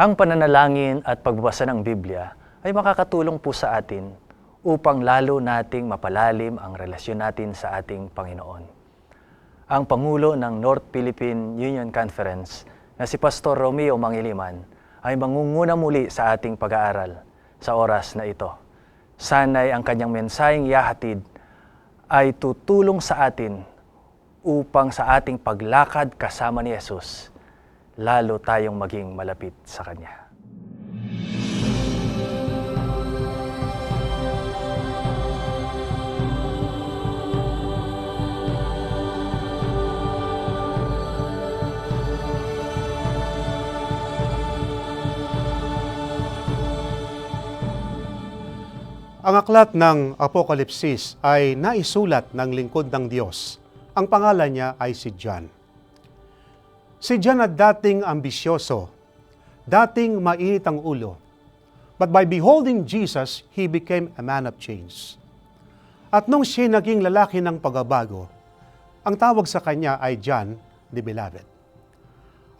Ang pananalangin at pagbabasa ng Biblia ay makakatulong po sa atin upang lalo nating mapalalim ang relasyon natin sa ating Panginoon. Ang Pangulo ng North Philippine Union Conference na si Pastor Romeo Mangiliman ay mangunguna muli sa ating pag-aaral sa oras na ito. Sana'y ang kanyang mensaheng ihahatid ay tutulong sa atin upang sa ating paglakad kasama ni Jesus, lalo tayong maging malapit sa Kanya. Ang aklat ng Apokalipsis ay naisulat ng lingkod ng Diyos. Ang pangalan niya ay si John. Si John ay dating ambisyoso, dating mainit ang ulo. But by beholding Jesus, he became a man of change. At nung siya naging lalaki ng pagbabago, ang tawag sa kanya ay John the Beloved.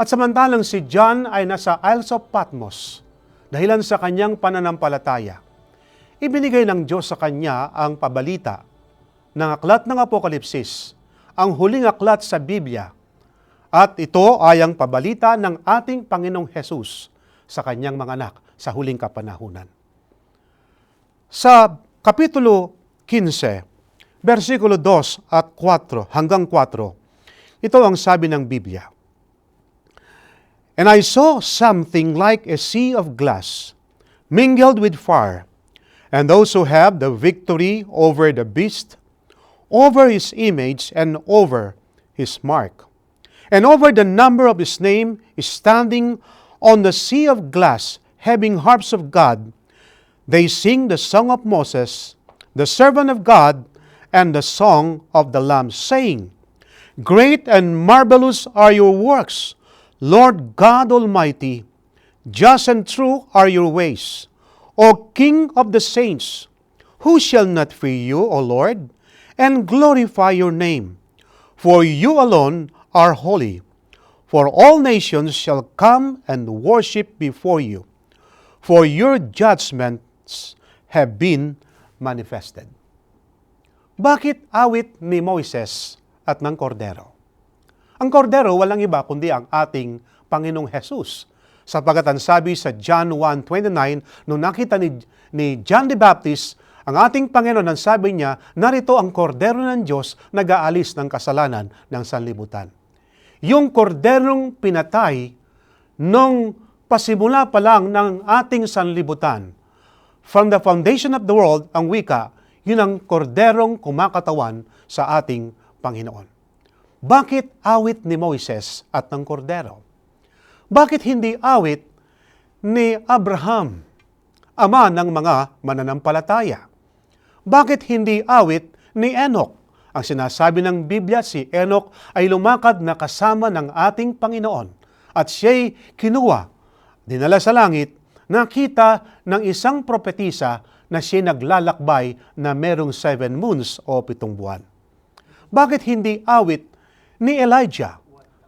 At samantalang si John ay nasa Isles of Patmos dahilan sa kanyang pananampalataya ibinigay ng Diyos sa kanya ang pabalita ng aklat ng Apokalipsis, ang huling aklat sa Biblia. At ito ay ang pabalita ng ating Panginoong Hesus sa kanyang mga anak sa huling kapanahunan. Sa Kapitulo 15, versikulo 2 at 4 hanggang 4, ito ang sabi ng Biblia. And I saw something like a sea of glass, mingled with fire, and those who have the victory over the beast, over his image, and over his mark, and over the number of his name, is standing on the sea of glass, having harps of God. They sing the song of Moses, the servant of God, and the song of the Lamb, saying, Great and marvelous are your works, Lord God Almighty. Just and true are your ways. O King of the saints, who shall not fear you, O Lord, and glorify your name? For you alone are holy. For all nations shall come and worship before you. For your judgments have been manifested. Bakit awit ni Moises at ng Kordero? Ang Kordero walang iba kundi ang ating Panginoong Hesus Sapagat ang sabi sa John 1.29, nung nakita ni, ni John the Baptist, ang ating Panginoon, ang sabi niya, narito ang kordero ng Diyos nag-aalis ng kasalanan ng sanlibutan. Yung korderong pinatay nung pasimula pa lang ng ating sanlibutan, from the foundation of the world, ang wika, yun ang korderong kumakatawan sa ating Panginoon. Bakit awit ni Moises at ng kordero? Bakit hindi awit ni Abraham, ama ng mga mananampalataya? Bakit hindi awit ni Enoch? Ang sinasabi ng Biblia, si Enoch ay lumakad na kasama ng ating Panginoon at siya'y kinuha, dinala sa langit, nakita ng isang propetisa na siya naglalakbay na merong seven moons o pitong buwan. Bakit hindi awit ni Elijah,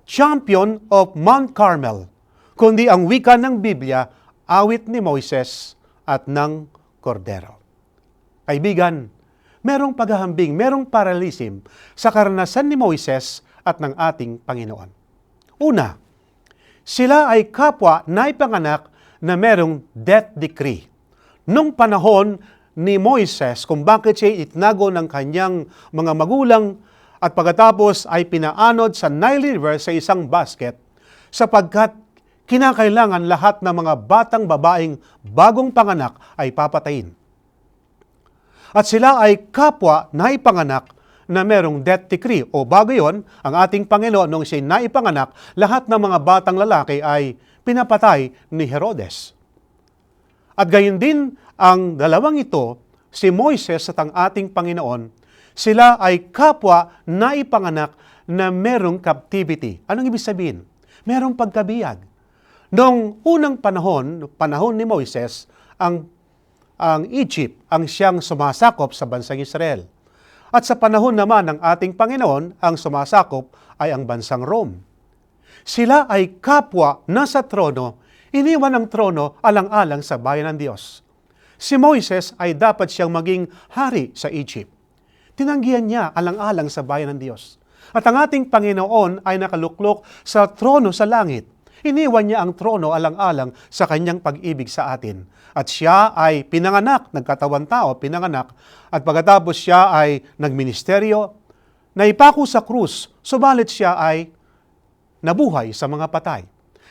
champion of Mount Carmel, kundi ang wika ng Biblia, awit ni Moises at ng Kordero. Kaibigan, merong paghahambing, merong paralisim sa karanasan ni Moises at ng ating Panginoon. Una, sila ay kapwa na ipanganak na merong death decree. Nung panahon ni Moises kung bakit siya itnago ng kanyang mga magulang at pagkatapos ay pinaanod sa Nile River sa isang basket sapagkat kinakailangan lahat ng mga batang babaeng bagong panganak ay papatayin. At sila ay kapwa na ipanganak na merong death decree o bago yon, ang ating Panginoon nung siya naipanganak, lahat ng mga batang lalaki ay pinapatay ni Herodes. At gayon din ang dalawang ito, si Moises at ang ating Panginoon, sila ay kapwa na ipanganak na merong captivity. Anong ibig sabihin? Merong pagkabiyag Noong unang panahon, panahon ni Moises, ang ang Egypt ang siyang sumasakop sa bansang Israel. At sa panahon naman ng ating Panginoon, ang sumasakop ay ang bansang Rome. Sila ay kapwa nasa trono, iniwan ang trono alang-alang sa bayan ng Diyos. Si Moises ay dapat siyang maging hari sa Egypt. Tinanggihan niya alang-alang sa bayan ng Diyos. At ang ating Panginoon ay nakaluklok sa trono sa langit. Iniwan niya ang trono alang-alang sa kanyang pag-ibig sa atin. At siya ay pinanganak, nagkatawan tao, pinanganak. At pagkatapos siya ay nagministeryo, naipako sa krus, subalit siya ay nabuhay sa mga patay.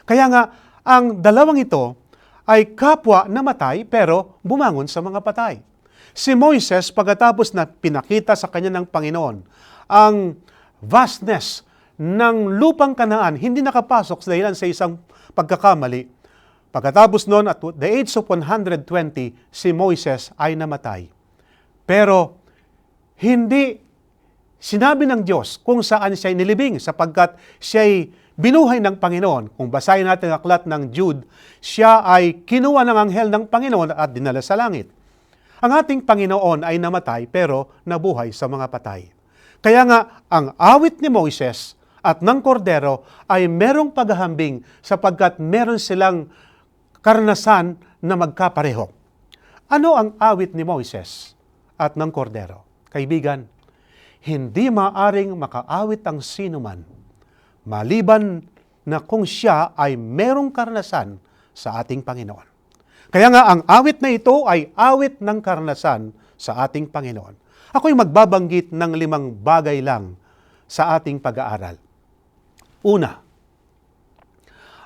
Kaya nga, ang dalawang ito ay kapwa namatay pero bumangon sa mga patay. Si Moises, pagkatapos na pinakita sa kanya ng Panginoon ang vastness ng lupang kanaan, hindi nakapasok sa dahilan sa isang pagkakamali. Pagkatapos noon, at the age of 120, si Moises ay namatay. Pero hindi sinabi ng Diyos kung saan siya nilibing sapagkat siya ay binuhay ng Panginoon. Kung basahin natin ang aklat ng Jude, siya ay kinuha ng anghel ng Panginoon at dinala sa langit. Ang ating Panginoon ay namatay pero nabuhay sa mga patay. Kaya nga, ang awit ni Moises at ng kordero ay merong paghahambing sapagkat meron silang karanasan na magkapareho. Ano ang awit ni Moises at ng kordero? Kaibigan, hindi maaring makaawit ang sinuman maliban na kung siya ay merong karanasan sa ating Panginoon. Kaya nga ang awit na ito ay awit ng karanasan sa ating Panginoon. Ako'y magbabanggit ng limang bagay lang sa ating pag-aaral. Una,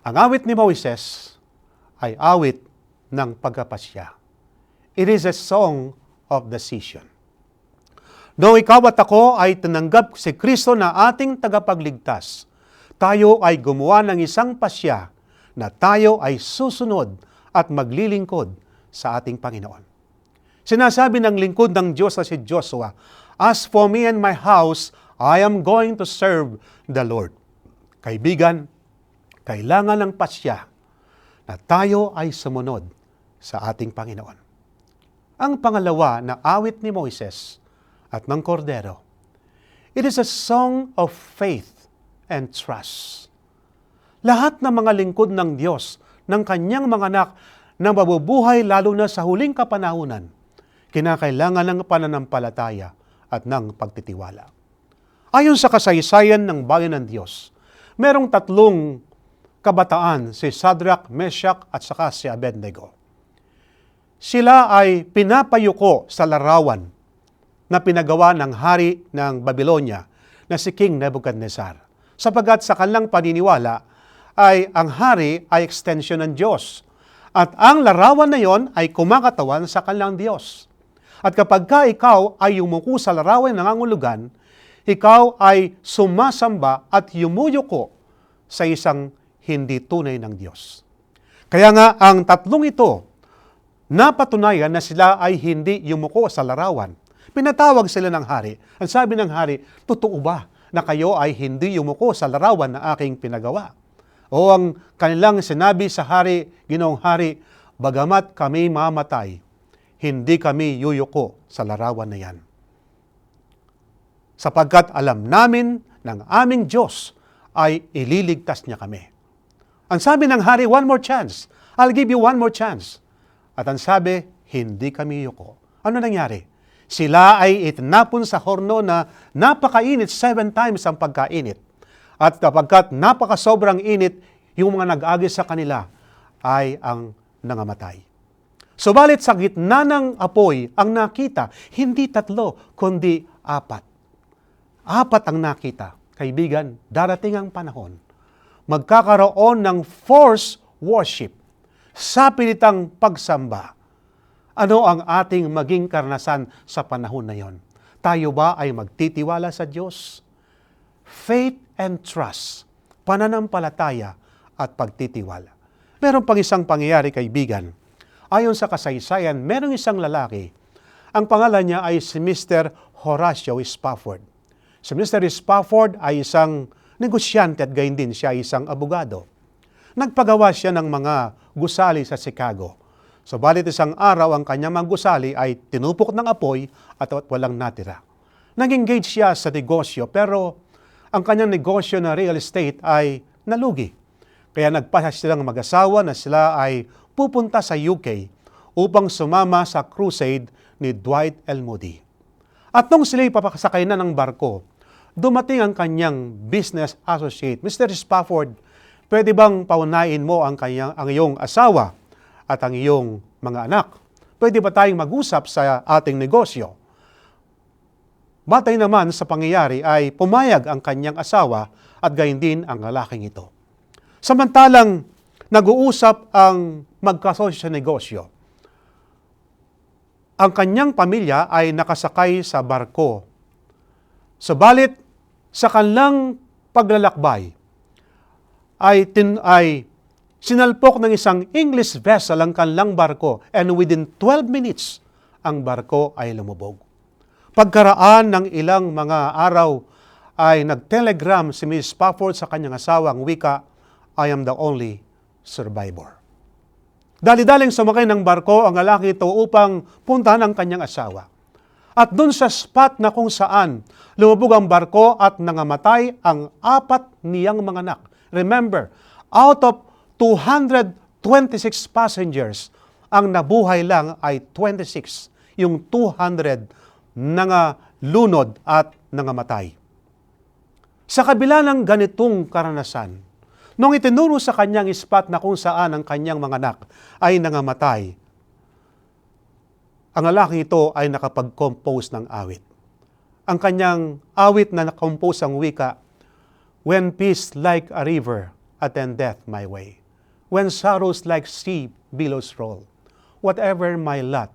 ang awit ni Moises ay awit ng pagkapasya. It is a song of decision. Noong ikaw at ako ay tinanggap si Kristo na ating tagapagligtas, tayo ay gumawa ng isang pasya na tayo ay susunod at maglilingkod sa ating Panginoon. Sinasabi ng lingkod ng Diyos na si Joshua, As for me and my house, I am going to serve the Lord. Kaibigan, kailangan ng pasya na tayo ay sumunod sa ating Panginoon. Ang pangalawa na awit ni Moises at ng Kordero, it is a song of faith and trust. Lahat ng mga lingkod ng Diyos, ng kanyang mga anak na mabubuhay lalo na sa huling kapanahunan, kinakailangan ng pananampalataya at ng pagtitiwala. Ayon sa kasaysayan ng bayan ng Diyos, merong tatlong kabataan si Sadrach, Meshach at saka si Abednego. Sila ay pinapayuko sa larawan na pinagawa ng hari ng Babylonia na si King Nebuchadnezzar. Sapagat sa kanilang paniniwala ay ang hari ay extension ng Diyos. At ang larawan na yon ay kumakatawan sa kanilang Diyos. At kapag ka ikaw ay yumuko sa larawan ng angulugan, ikaw ay sumasamba at yumuyuko sa isang hindi tunay ng Diyos. Kaya nga ang tatlong ito, napatunayan na sila ay hindi yumuko sa larawan. Pinatawag sila ng hari. Ang sabi ng hari, totoo ba na kayo ay hindi yumuko sa larawan na aking pinagawa? O ang kanilang sinabi sa hari, ginoong hari, bagamat kami mamatay, hindi kami yuyuko sa larawan na yan. Sapagkat alam namin ng aming Diyos ay ililigtas niya kami. Ang sabi ng hari, one more chance. I'll give you one more chance. At ang sabi, hindi kami yuko. Ano nangyari? Sila ay itinapon sa horno na napakainit seven times ang pagkainit. At kapagkat napakasobrang init, yung mga nag-agi sa kanila ay ang nangamatay. Subalit sa gitna ng apoy, ang nakita, hindi tatlo, kundi apat. Apat ang nakita. Kaibigan, darating ang panahon. Magkakaroon ng force worship sa pilitang pagsamba. Ano ang ating maging karanasan sa panahon na yon? Tayo ba ay magtitiwala sa Diyos? Faith and trust, pananampalataya at pagtitiwala. Meron pang isang pangyayari, kaibigan. Ayon sa kasaysayan, merong isang lalaki. Ang pangalan niya ay si Mr. Horatio Spafford. Si Mr. Spafford ay isang negosyante at gayon din siya ay isang abogado. Nagpagawa siya ng mga gusali sa Chicago. Subalit isang araw ang kanyang mga gusali ay tinupok ng apoy at walang natira. Nag-engage siya sa negosyo pero ang kanyang negosyo na real estate ay nalugi. Kaya nagpasya silang mag-asawa na sila ay pupunta sa UK upang sumama sa crusade ni Dwight L. Moody. At nung sila'y papakasakay na ng barko, dumating ang kanyang business associate, Mr. Spafford, pwede bang paunain mo ang, kanyang, ang iyong asawa at ang iyong mga anak? Pwede ba tayong mag-usap sa ating negosyo? Batay naman sa pangyayari ay pumayag ang kanyang asawa at gayon din ang lalaking ito. Samantalang nag-uusap ang magkasosyo sa negosyo, ang kanyang pamilya ay nakasakay sa barko. Subalit, sa kanilang paglalakbay, ay, tin, ay sinalpok ng isang English vessel ang kanilang barko and within 12 minutes, ang barko ay lumubog. Pagkaraan ng ilang mga araw, ay nag-telegram si Miss Spafford sa kanyang asawang wika, I am the only survivor. Dali-daling sumakay ng barko ang lalaki ito upang puntahan ang kanyang asawa. At doon sa spot na kung saan lumubog ang barko at nangamatay ang apat niyang mga anak. Remember, out of 226 passengers, ang nabuhay lang ay 26. Yung 200 nangalunod at nangamatay. Sa kabila ng ganitong karanasan, nung itinuro sa kanyang spot na kung saan ang kanyang mga anak ay nangamatay, ang lalaking ito ay nakapag-compose ng awit. Ang kanyang awit na nakompose ang wika, When peace like a river attend death my way, when sorrows like sea billows roll, whatever my lot,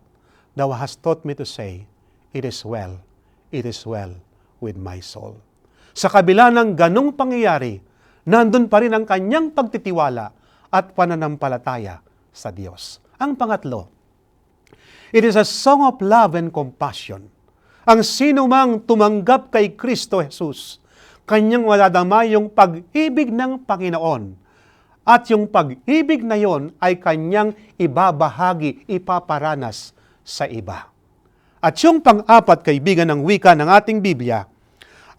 thou hast taught me to say, it is well, it is well with my soul. Sa kabila ng ganong pangyayari, nandun pa rin ang kanyang pagtitiwala at pananampalataya sa Diyos. Ang pangatlo, it is a song of love and compassion. Ang sino mang tumanggap kay Kristo Jesus, kanyang maladama yung pag-ibig ng Panginoon. At yung pag-ibig na yon ay kanyang ibabahagi, ipaparanas sa iba. At yung pang-apat, kaibigan ng wika ng ating Biblia,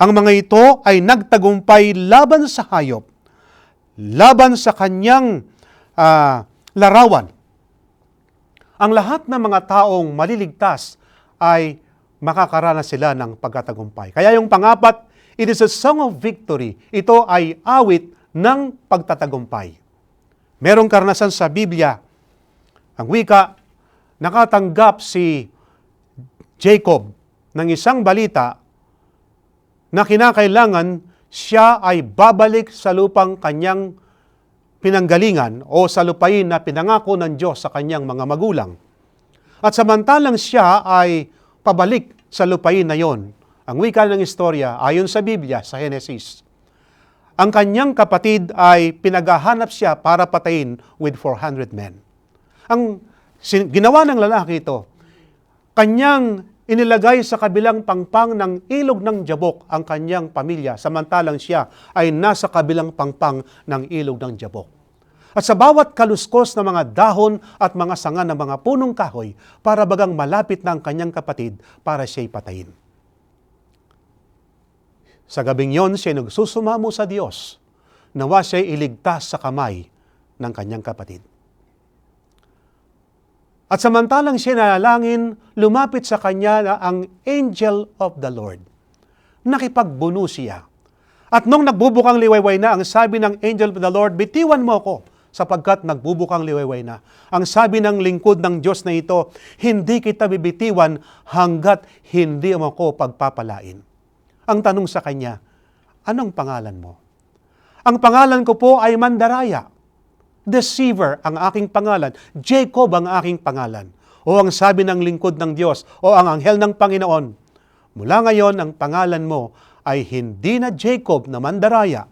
ang mga ito ay nagtagumpay laban sa hayop, laban sa kanyang ah, larawan. Ang lahat ng mga taong maliligtas ay makakaranas sila ng pagkatagumpay. Kaya yung pangapat, it is a song of victory. Ito ay awit ng pagtatagumpay. Merong karanasan sa Biblia, ang wika, nakatanggap si Jacob ng isang balita na kinakailangan siya ay babalik sa lupang kanyang pinanggalingan o sa lupain na pinangako ng Diyos sa kanyang mga magulang. At samantalang siya ay pabalik sa lupain na yon, ang wika ng istorya ayon sa Biblia sa Genesis, ang kanyang kapatid ay pinaghahanap siya para patayin with 400 men. Ang ginawa ng lalaki ito, kanyang inilagay sa kabilang pangpang ng ilog ng Jabok ang kanyang pamilya, samantalang siya ay nasa kabilang pangpang ng ilog ng Jabok. At sa bawat kaluskos ng mga dahon at mga sanga ng mga punong kahoy, para bagang malapit na ang kanyang kapatid para siya'y patayin. Sa gabing yon, siya nagsusumamo sa Diyos, nawa siya'y iligtas sa kamay ng kanyang kapatid. At samantalang siya nalalangin, lumapit sa kanya na ang angel of the Lord. Nakipagbuno siya. At nung nagbubukang liwayway na, ang sabi ng angel of the Lord, bitiwan mo ko sapagkat nagbubukang liwayway na. Ang sabi ng lingkod ng Diyos na ito, hindi kita bibitiwan hanggat hindi mo ko pagpapalain. Ang tanong sa kanya, anong pangalan mo? Ang pangalan ko po ay Mandaraya. Deceiver ang aking pangalan. Jacob ang aking pangalan. O ang sabi ng lingkod ng Diyos, o ang anghel ng Panginoon, mula ngayon ang pangalan mo ay hindi na Jacob na Mandaraya,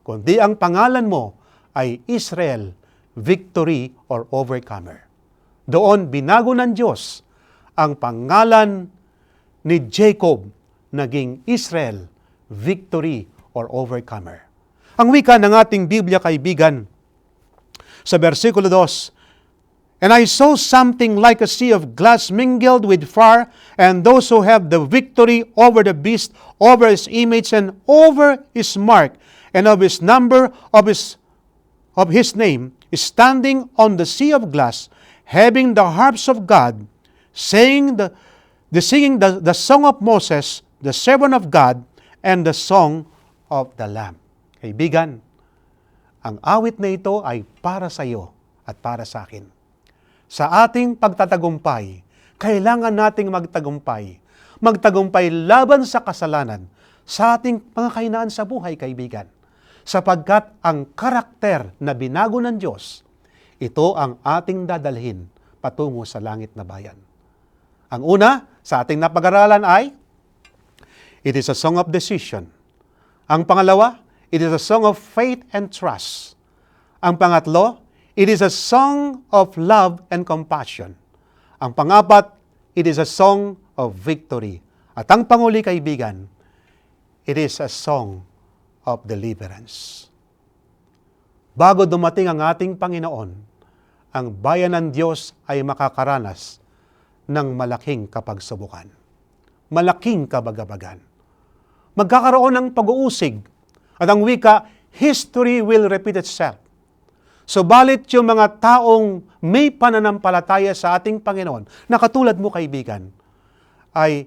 kundi ang pangalan mo ay Israel, victory or overcomer. Doon binago ng Diyos ang pangalan ni Jacob naging Israel, victory or overcomer. Ang wika ng ating Biblia kaibigan sa versikulo 2, And I saw something like a sea of glass mingled with fire, and those who have the victory over the beast, over his image, and over his mark, and of his number, of his of his name, standing on the sea of glass, having the harps of God, saying the, the singing the, the song of Moses, the servant of God, and the song of the Lamb. Kaibigan, ang awit na ito ay para sa iyo at para sa akin. Sa ating pagtatagumpay, kailangan nating magtagumpay. Magtagumpay laban sa kasalanan, sa ating mga kainaan sa buhay, kaibigan. Sapagkat ang karakter na binago ng Diyos, ito ang ating dadalhin patungo sa langit na bayan. Ang una sa ating napag-aralan ay, it is a song of decision. Ang pangalawa, it is a song of faith and trust. Ang pangatlo, it is a song of love and compassion. Ang pangapat, it is a song of victory. At ang panguli kaibigan, it is a song of deliverance. Bago dumating ang ating Panginoon, ang bayan ng Diyos ay makakaranas ng malaking kapagsubukan. Malaking kabagabagan. Magkakaroon ng pag-uusig at ang wika, history will repeat itself. Subalit yung mga taong may pananampalataya sa ating Panginoon, na katulad mo kaibigan, ay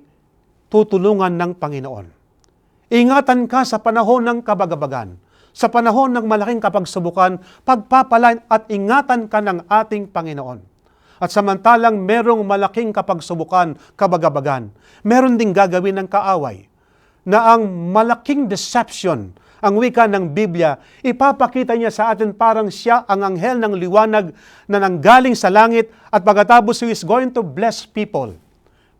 tutulungan ng Panginoon. Ingatan ka sa panahon ng kabagabagan, sa panahon ng malaking kapagsubukan, pagpapalain at ingatan ka ng ating Panginoon. At samantalang merong malaking kapagsubukan, kabagabagan, meron ding gagawin ng kaaway na ang malaking deception, ang wika ng Biblia, ipapakita niya sa atin parang siya ang anghel ng liwanag na nanggaling sa langit at pagkatapos he is going to bless people.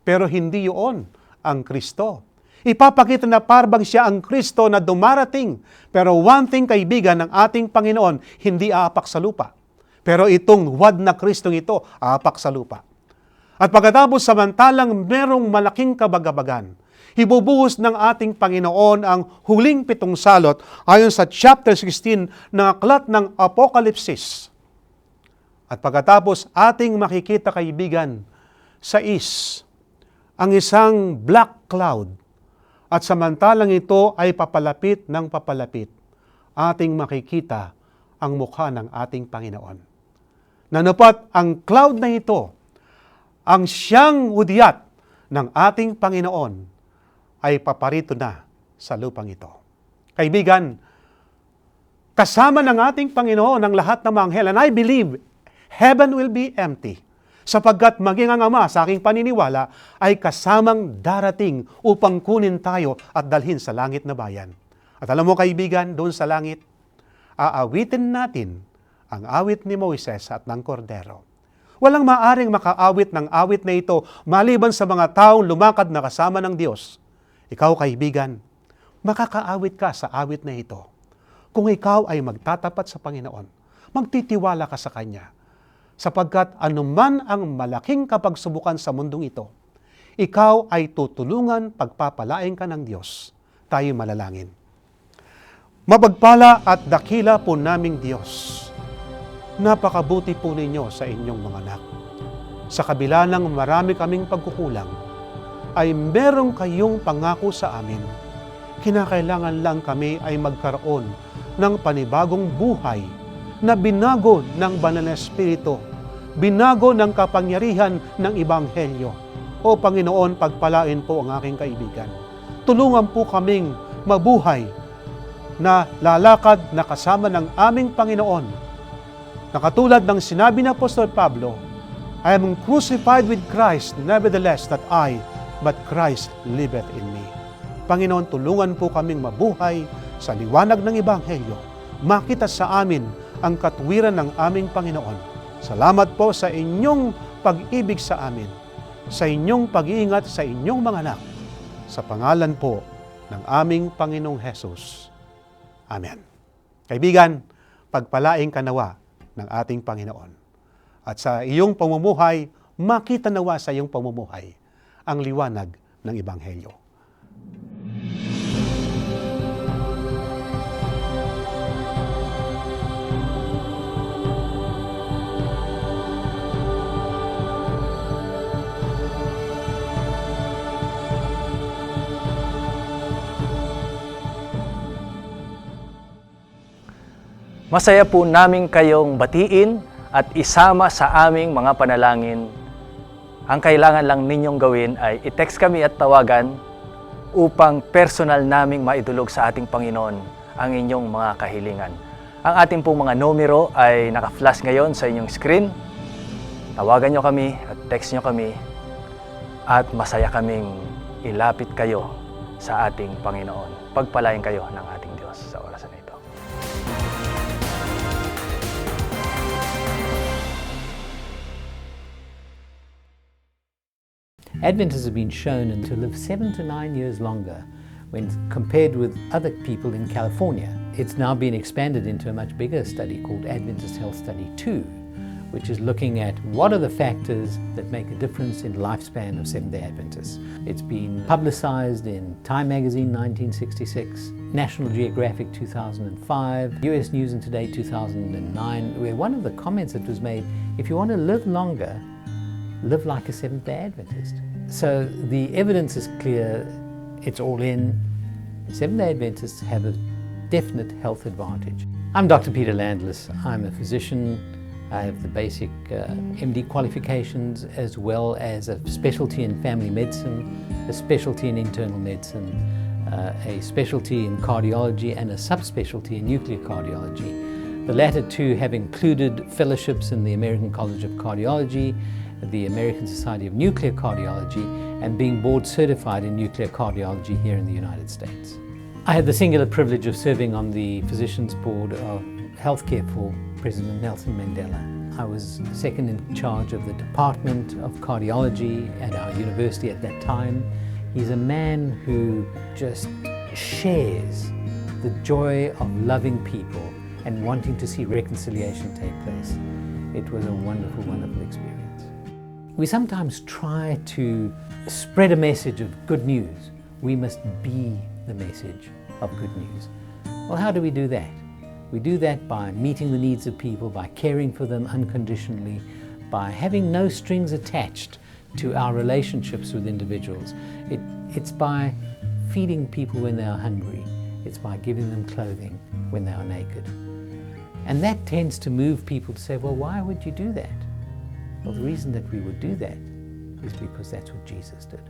Pero hindi yun ang Kristo. Ipapakita na parang siya ang Kristo na dumarating. Pero one thing kaibigan ng ating Panginoon, hindi aapak sa lupa. Pero itong wad na Kristong ito, aapak sa lupa. At pagkatapos samantalang merong malaking kabagabagan, ibubuhos ng ating Panginoon ang huling pitong salot ayon sa chapter 16 ng aklat ng Apokalipsis. At pagkatapos ating makikita kaibigan sa is ang isang black cloud at samantalang ito ay papalapit ng papalapit, ating makikita ang mukha ng ating Panginoon. Nanupat ang cloud na ito, ang siyang udyat ng ating Panginoon ay paparito na sa lupang ito. Kaibigan, kasama ng ating Panginoon ang lahat ng mga anghel, and I believe heaven will be empty sapagkat maging ang Ama sa aking paniniwala ay kasamang darating upang kunin tayo at dalhin sa langit na bayan. At alam mo kaibigan, doon sa langit, aawitin natin ang awit ni Moises at ng Kordero. Walang maaring makaawit ng awit na ito maliban sa mga taong lumakad na kasama ng Diyos. Ikaw kaibigan, makakaawit ka sa awit na ito. Kung ikaw ay magtatapat sa Panginoon, magtitiwala ka sa Kanya sapagkat anuman ang malaking kapagsubukan sa mundong ito, ikaw ay tutulungan pagpapalain ka ng Diyos. Tayo malalangin. Mapagpala at dakila po naming Diyos. Napakabuti po ninyo sa inyong mga anak. Sa kabila ng marami kaming pagkukulang, ay merong kayong pangako sa amin. Kinakailangan lang kami ay magkaroon ng panibagong buhay na binago ng banal na espiritu, binago ng kapangyarihan ng Ibanghelyo. O Panginoon, pagpalain po ang aking kaibigan. Tulungan po kaming mabuhay na lalakad na kasama ng aming Panginoon. Na katulad ng sinabi ni Apostol Pablo, I am crucified with Christ, nevertheless that I, but Christ liveth in me. Panginoon, tulungan po kaming mabuhay sa liwanag ng Ebanghelyo. Makita sa amin ang katwiran ng aming Panginoon. Salamat po sa inyong pag-ibig sa amin, sa inyong pag-iingat sa inyong mga anak, sa pangalan po ng aming Panginoong Hesus. Amen. Kaibigan, pagpalaing kanawa ng ating Panginoon. At sa iyong pamumuhay, makita nawa sa iyong pamumuhay ang liwanag ng Ebanghelyo. Masaya po naming kayong batiin at isama sa aming mga panalangin ang kailangan lang ninyong gawin ay i-text kami at tawagan upang personal naming maidulog sa ating Panginoon ang inyong mga kahilingan. Ang ating pong mga numero ay naka-flash ngayon sa inyong screen. Tawagan nyo kami at text nyo kami at masaya kaming ilapit kayo sa ating Panginoon. Pagpalain kayo ng ating Diyos sa orasan na ito. Adventists have been shown to live seven to nine years longer when compared with other people in California. It's now been expanded into a much bigger study called Adventist Health Study 2, which is looking at what are the factors that make a difference in lifespan of Seventh day Adventists. It's been publicized in Time Magazine 1966, National Geographic 2005, US News and Today 2009, where one of the comments that was made if you want to live longer, live like a Seventh day Adventist. So the evidence is clear, it's all in. Seventh day Adventists have a definite health advantage. I'm Dr. Peter Landless. I'm a physician. I have the basic uh, MD qualifications as well as a specialty in family medicine, a specialty in internal medicine, uh, a specialty in cardiology, and a subspecialty in nuclear cardiology. The latter two have included fellowships in the American College of Cardiology, the American Society of Nuclear Cardiology, and being board certified in nuclear cardiology here in the United States. I had the singular privilege of serving on the Physicians Board of Healthcare for President Nelson Mandela. I was second in charge of the Department of Cardiology at our university at that time. He's a man who just shares the joy of loving people and wanting to see reconciliation take place. It was a wonderful, wonderful experience. We sometimes try to spread a message of good news. We must be the message of good news. Well, how do we do that? We do that by meeting the needs of people, by caring for them unconditionally, by having no strings attached to our relationships with individuals. It, it's by feeding people when they are hungry, it's by giving them clothing when they are naked. And that tends to move people to say, well, why would you do that? Well, the reason that we would do that is because that's what Jesus did.